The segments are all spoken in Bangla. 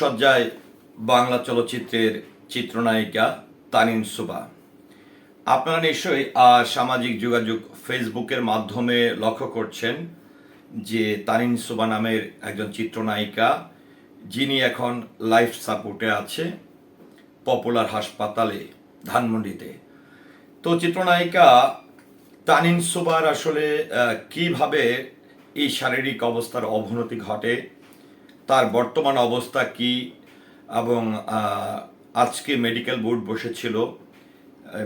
সজ্জায় বাংলা চলচ্চিত্রের চিত্রনায়িকা তানিন সুবা। আপনারা নিশ্চয়ই সামাজিক যোগাযোগ ফেসবুকের মাধ্যমে লক্ষ্য করছেন যে তানিন সুবা নামের একজন চিত্রনায়িকা, যিনি এখন লাইফ সাপোর্টে আছে পপুলার হাসপাতালে, ধানমন্ডিতে। তো চিত্রনায়িকা তানিন সুবার আসলে কীভাবে এই শারীরিক অবস্থার অবনতি ঘটে তার বর্তমান অবস্থা কি এবং আজকে মেডিকেল বোর্ড বসেছিল।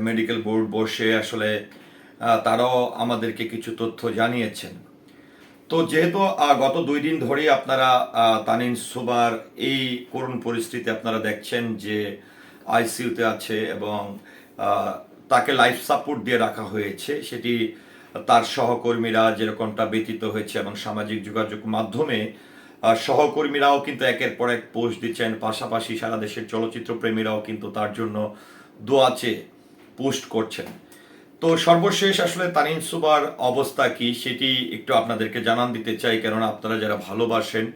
মেডিকেল বোর্ড বসে আসলে তারাও আমাদেরকে কিছু তথ্য জানিয়েছেন। তো যেহেতু গত দুই দিন ধরেই আপনারা তানিন সুবার এই করুণ পরিস্থিতি আপনারা দেখছেন যে আইসিইউতে আছে এবং তাকে লাইফ সাপোর্ট দিয়ে রাখা হয়েছে। সেটি তার সহকর্মীরা যেরকমটা ব্যতীত হয়েছে এবং সামাজিক যোগাযোগ মাধ্যমে সহকর্মীরাও কিন্তু একের পর এক পোস্ট দিচ্ছেন, পাশাপাশি সারা দেশের চলচ্চিত্র প্রেমীরাও কিন্তু তার জন্য দোয়াচে পোস্ট করছেন। তো সর্বশেষ আসলে তানিন সুবার অবস্থা কি সেটি একটু আপনাদেরকে জানান দিতে চাই, কেননা আপনারা যারা ভালোবাসেন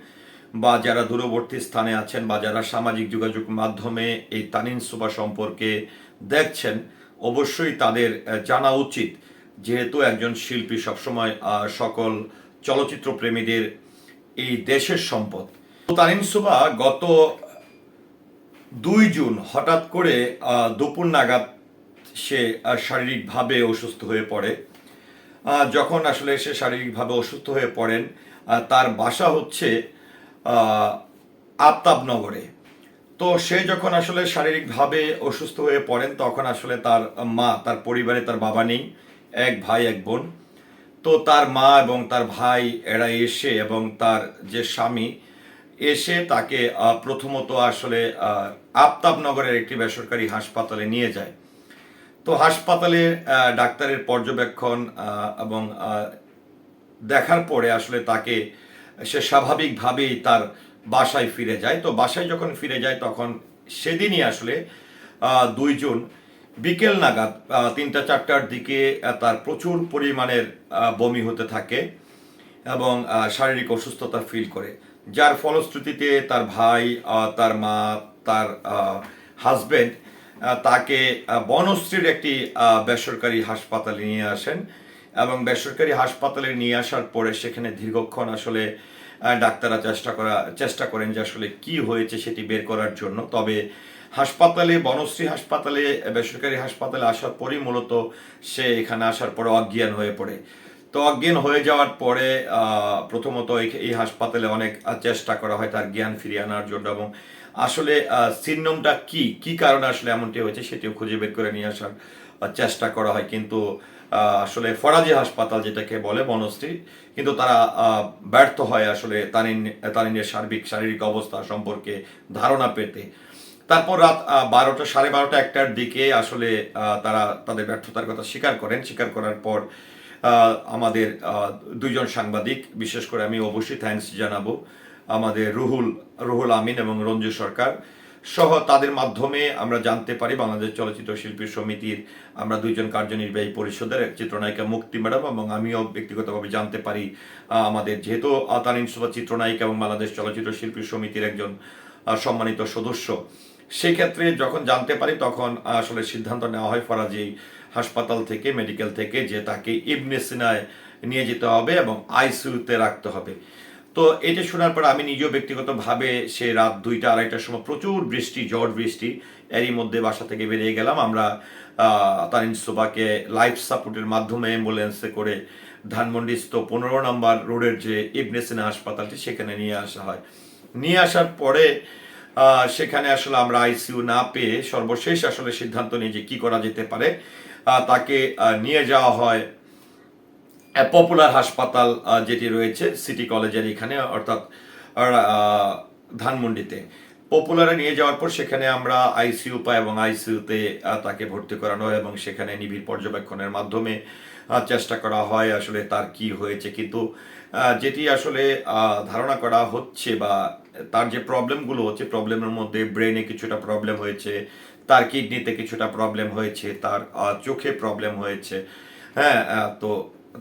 বা যারা দূরবর্তী স্থানে আছেন বা যারা সামাজিক যোগাযোগ মাধ্যমে এই তানিন সুবা সম্পর্কে দেখছেন, অবশ্যই তাদের জানা উচিত। যেহেতু একজন শিল্পী সবসময় সকল চলচ্চিত্র প্রেমীদের এই দেশের সম্পদ। তো তানিন সুবা গত দুই জুন হঠাৎ করে দুপুর নাগাদ সে শারীরিকভাবে অসুস্থ হয়ে পড়ে। যখন আসলে সে শারীরিকভাবে অসুস্থ হয়ে পড়েন তার বাসা হচ্ছে আফতাবনগরে। তো সে যখন আসলে শারীরিকভাবে অসুস্থ হয়ে পড়েন, তখন আসলে তার মা, তার পরিবারে তার বাবা নেই, এক ভাই, এক বোন। তো তার মা এবং তার ভাই এরা এসে এবং তার যে স্বামী এসে তাকে প্রথমত আসলে আফতাবনগরের একটি বেসরকারি হাসপাতালে নিয়ে যায়। তো হাসপাতালে ডাক্তারের পর্যবেক্ষণ এবং দেখার পরে আসলে তাকে সে স্বাভাবিকভাবেই তার বাসায় ফিরে যায়। তো বাসায় যখন ফিরে যায় তখন সেদিনই আসলে আহ, দুই জুন বিকেল নাগাদ তিনটা, চারটার দিকে তার প্রচুর পরিমাণের বমি হতে থাকে এবং শারীরিক অসুস্থতা ফিল করে। যার ফলশ্রুতিতে তার ভাই তার মা, তার হাজবেন্ড তাকে বনশ্রীর একটি বেসরকারি হাসপাতালে নিয়ে আসেন এবং বেসরকারি হাসপাতালে নিয়ে আসার পরে সেখানে দীর্ঘক্ষণ আসলে ডাক্তাররা চেষ্টা করা, চেষ্টা করেন যে আসলে কি হয়েছে সেটি বের করার জন্য। তবে হাসপাতালে, বনশ্রী হাসপাতালে, বেসরকারি হাসপাতালে আসার পরই মূলত সে এখানে আসার পরে অজ্ঞান হয়ে পড়ে। তো অজ্ঞান হয়ে যাওয়ার পরে প্রথমত এই- হাসপাতালে অনেক চেষ্টা করা হয় তার জ্ঞান ফিরিয়ে আনার জন্য এবং আসলে সিনডমটা কি? কি কারণে আসলে এমনটি হয়েছে সেটিও খুঁজে বের করে নিয়ে আসার চেষ্টা করা হয়। কিন্তু আসলে ফরাজি হাসপাতাল যেটাকে বলে বনশ্রী, কিন্তু তারা ব্যর্থ হয় আসলে তানিন, তানিনের সার্বিক, শারীরিক অবস্থা সম্পর্কে ধারণা পেতে। তারপর রাত বারোটা, সাড়ে বারোটা একটার দিকে আসলে তারা তাদের ব্যর্থতার কথা স্বীকার করেন। স্বীকার করার পর আমাদের দুইজন সাংবাদিক, বিশেষ করে আমি অবশ্যই থ্যাংকস জানাব, আমাদের রুহুল রুহুল আমিন এবং রঞ্জু সরকার সহ তাদের মাধ্যমে আমরা জানতে পারি বাংলাদেশ চলচ্চিত্র শিল্পী সমিতির আমরা দুইজন কার্যনির্বাহী পরিষদের চিত্রনায়িকা মুক্তি ম্যাডাম এবং আমিও ব্যক্তিগতভাবে জানতে পারি আমাদের যেহেতু তারিন সুবা চিত্রনায়িকা এবং বাংলাদেশ চলচ্চিত্র শিল্পী সমিতির একজন সম্মানিত সদস্য। সেক্ষেত্রে যখন জানতে পারি, তখন আসলে সিদ্ধান্ত নেওয়া হয় ফরাজি হাসপাতাল থেকে, মেডিকেল থেকে, যে তাকে ইবনে সিনায় নিয়ে যেতে হবে এবং আইসিউতে রাখতে হবে। তো এটা শোনার পর আমি নিজেও ব্যক্তিগতভাবে সে রাত দুইটা, আড়াইটার সময় প্রচুর বৃষ্টি, ঝড় বৃষ্টি, এরই মধ্যে বাসা থেকে বেরিয়ে গেলাম। আমরা তারিন সুবাকে লাইফ সাপোর্টের মাধ্যমে অ্যাম্বুলেন্সে করে ধানমন্ডিস্থ পনেরো নম্বর রোডের যে ইবনে সিনা হাসপাতালটি, সেখানে নিয়ে আসা হয়। নিয়ে আসার পরে সেখানে আসলে আমরা আইসিইউ না পেয়ে সর্বশেষ আসলে সিদ্ধান্ত নিয়ে যে কি করা যেতে পারে। তাকে নিয়ে যাওয়া হয় পপুলার হাসপাতাল যেটি রয়েছে সিটি কলেজের এখানে, অর্থাৎ ধানমন্ডিতে। পপুলারে নিয়ে যাওয়ার পর সেখানে আমরা আইসিইউ পাই এবং আইসিইউতে তাকে ভর্তি করানো হয় এবং সেখানে নিবিড় পর্যবেক্ষণের মাধ্যমে চেষ্টা করা হয় আসলে তার কি হয়েছে। কিন্তু যেটি আসলে ধারণা করা হচ্ছে বা তার যে প্রবলেমগুলো হচ্ছে, প্রবলেমের মধ্যে ব্রেনে কিছুটা প্রবলেম হয়েছে, তার কিডনিতে কিছুটা প্রবলেম হয়েছে, তার চোখে প্রবলেম হয়েছে হ্যাঁ তো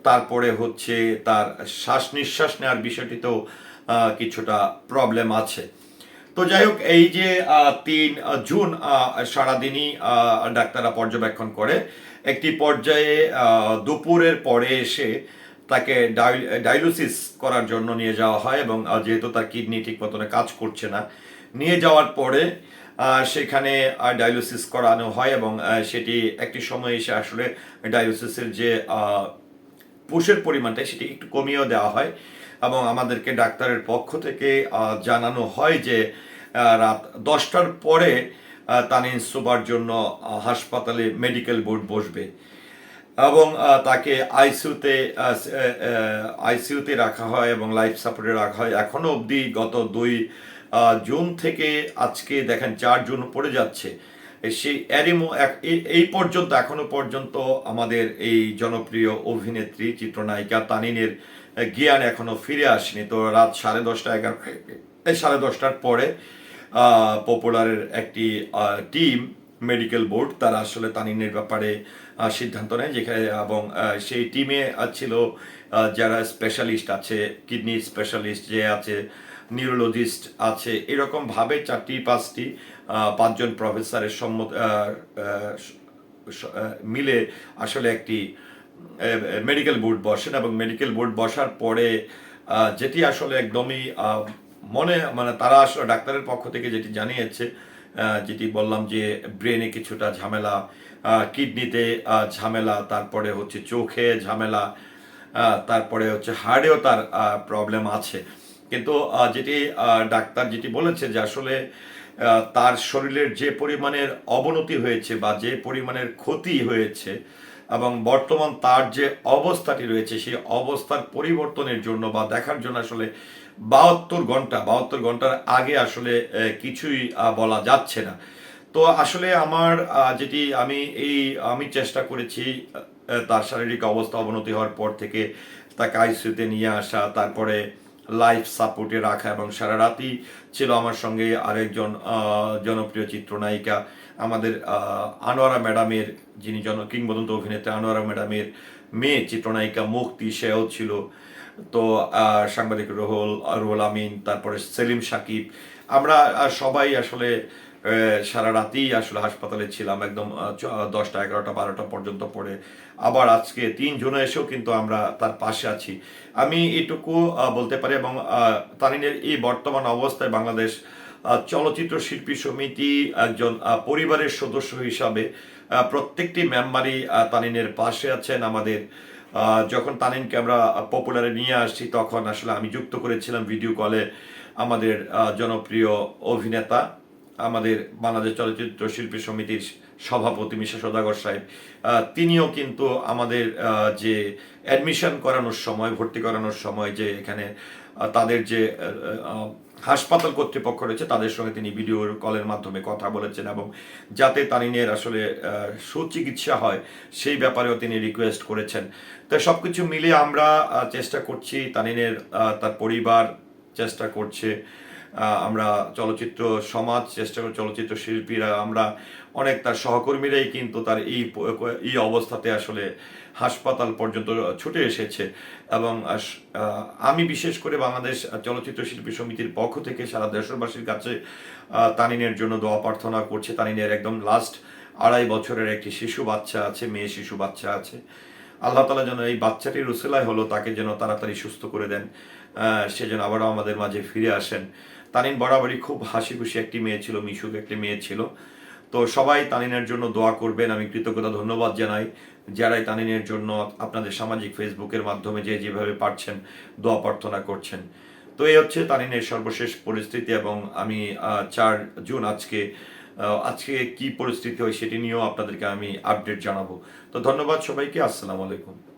তারপরে হচ্ছে তার শ্বাস নিঃশ্বাস নেওয়ার বিষয়টিতেও কিছুটা প্রবলেম আছে। তো যাই হোক, এই যে তিন জুন সারাদিনই ডাক্তাররা পর্যবেক্ষণ করে। একটি পর্যায়ে দুপুরের পরে এসে তাকে ডায়ালিসিস করার জন্য নিয়ে যাওয়া হয় এবং যেহেতু তার কিডনি ঠিক মতন কাজ করছে না, নিয়ে যাওয়ার পরে সেখানে ডায়ালিসিস করানো হয় এবং সেটি একটি সময় এসে আসলে ডায়ালিসিসের যে পুষের পরিমাণটা সেটি একটু কমিয়েও দেওয়া হয় এবং আমাদেরকে ডাক্তারের পক্ষ থেকে জানানো হয় যে রাত দশটার পরে তানিন সুবার জন্য হাসপাতালে মেডিকেল বোর্ড বসবে। এবং তাকে আইসিউতে আইসিইউতে রাখা হয় এবং লাইফ সাপোর্টে রাখা হয়। এখনও অবধি গত দুই জুন থেকে আজকে দেখেন চার জুন পড়ে যাচ্ছে। সেই এরই ম- এক- এই- পর্যন্ত, এখনও পর্যন্ত আমাদের এই জনপ্রিয় অভিনেত্রী, চিত্রনায়িকা তানিনের জ্ঞান এখনও ফিরে আসেনি। তো রাত সাড়ে দশটা এগারো সাড়ে দশটার পরে পপুলারের একটি টিম, মেডিকেল বোর্ড, তারা আসলে তানিনের ব্যাপারে সিদ্ধান্ত নেয় যেখানে, এবং সেই টিমে ছিল যারা স্পেশালিস্ট আছে কিডনি স্পেশালিস্ট যে আছে নিউরোলজিস্ট আছে, এরকম ভাবে চারটি, পাঁচটি পাঁচজন প্রফেসরের সম্মত মিলে আসলে একটি মেডিকেল বোর্ড বসেন, এবং মেডিকেল বোর্ড বসার পরে যেটি আসলে একদমই মনে মানে তারা আসলে ডাক্তারের পক্ষ থেকে যেটি জানিয়েছে যেটি বললাম যে ব্রেনে কিছুটা ঝামেলা কিডনিতে ঝামেলা, তারপরে হচ্ছে চোখে ঝামেলা তারপরে হচ্ছে হার্টেও তার প্রবলেম আছে। কিন্তু যেটি ডাক্তার যেটি বলেছে যে আসলে তার শরীরের যে পরিমাণের অবনতি হয়েছে বা যে পরিমাণের ক্ষতি হয়েছে এবং বর্তমান তার যে অবস্থাটি রয়েছে, সেই অবস্থার পরিবর্তনের জন্য বা দেখার জন্য আসলে বাহাত্তর ঘণ্টা, বাহাত্তর ঘণ্টার আগে আসলে কিছুই বলা যাচ্ছে না। তো আসলে আমার যেটি আমি এই, আমি চেষ্টা করেছি তার শারীরিক অবস্থা অবনতি হওয়ার পর থেকে তাকে আইসিউতে নিয়ে আসা, তারপরে লাইফ সাপোর্টে রাখা এবং সারা রাতই ছিল আমার সঙ্গে আরেকজন জনপ্রিয় চিত্রনায়িকা। আমাদের আনোয়ারা ম্যাডামের যিনি জন, কিংবদন্ত অভিনেত্রী আনোয়ারা ম্যাডামের মেয়ে, চিত্রনায়িকা মুক্তি, সেও ছিল। তো সাংবাদিক রুহুল রুহুল আমিন তারপরে সেলিম সাকিব। আমরা সবাই আসলে সারা রাতেই আসলে হাসপাতালে ছিলাম। একদম দশটা এগারোটা বারোটা পর্যন্ত পড়ে। আবার আজকে তিন জনে এসেও কিন্তু আমরা তার পাশে আছি। আমি এটুকু বলতে পারি এবং আহ, তানিনের এই বর্তমান অবস্থায় বাংলাদেশ চলচ্চিত্র শিল্পী সমিতি একজন পরিবারের সদস্য হিসাবে প্রত্যেকটি মেম্বারই আহ, তানিনের পাশে আছেন আমাদের যখন তানিনকে আমরা পপুলারে নিয়ে আসছি, তখন আসলে আমি যুক্ত করেছিলাম ভিডিও কলে আমাদের জনপ্রিয় অভিনেতা, আমাদের বাংলাদেশ চলচ্চিত্র শিল্পী সমিতির সভাপতি মিশা সদাগর সাহেব। তিনিও কিন্তু আমাদের যে অ্যাডমিশন করানোর সময়, ভর্তি করানোর সময় যে এখানে তাদের যে হাসপাতাল কর্তৃপক্ষ রয়েছে, তাদের সঙ্গে তিনি ভিডিও কলের মাধ্যমে কথা বলেছেন এবং যাতে তানিনের আসলে সুচিকিৎসা হয়, সেই ব্যাপারেও তিনি রিকোয়েস্ট করেছেন। তো সব কিছু মিলে আমরা চেষ্টা করছি, তানিনের তার পরিবার চেষ্টা করছে আমরা চলচ্চিত্র সমাজ, চেষ্টা করি চলচ্চিত্র শিল্পীরা, আমরা অনেক তার সহকর্মীরাই কিন্তু তার এই এই অবস্থাতে আসলে হাসপাতাল পর্যন্ত ছুটে এসেছে। এবং আমি বিশেষ করে বাংলাদেশ চলচ্চিত্র শিল্পী সমিতির পক্ষ থেকে সারা দেশবাসীর কাছে তানিনের জন্য দোয়া প্রার্থনা করছে। তানিনের একদম লাস্ট আড়াই বছরের একটি শিশু বাচ্চা আছে, মেয়ে শিশু বাচ্চা আছে। আল্লাহ তালা যেন এই বাচ্চাটির রুসেলাই হলো, তাকে যেন তাড়াতাড়ি সুস্থ করে দেন। সে যেন আবারও আমাদের মাঝে ফিরে আসেন। তানিন বরাবরই খুব হাসি খুশি একটি মেয়ে ছিল, মিশুক একটি মেয়ে ছিল। তো সবাই তানিনের জন্য দোয়া করবেন, আমি কৃতজ্ঞতা, ধন্যবাদ জানাই। যারাই তানিনের জন্য আপনাদের সামাজিক ফেসবুকের মাধ্যমে যে যেভাবে পারছেন দোয়া প্রার্থনা করছেন। তো এই হচ্ছে তানিনের সর্বশেষ পরিস্থিতি এবং আমি চার জুন আজকে আজকে কি পরিস্থিতি হয় সেটি নিয়েও আপনাদেরকে আমি আপডেট জানাব। তো ধন্যবাদ সবাইকে, আসসালামু আলাইকুম।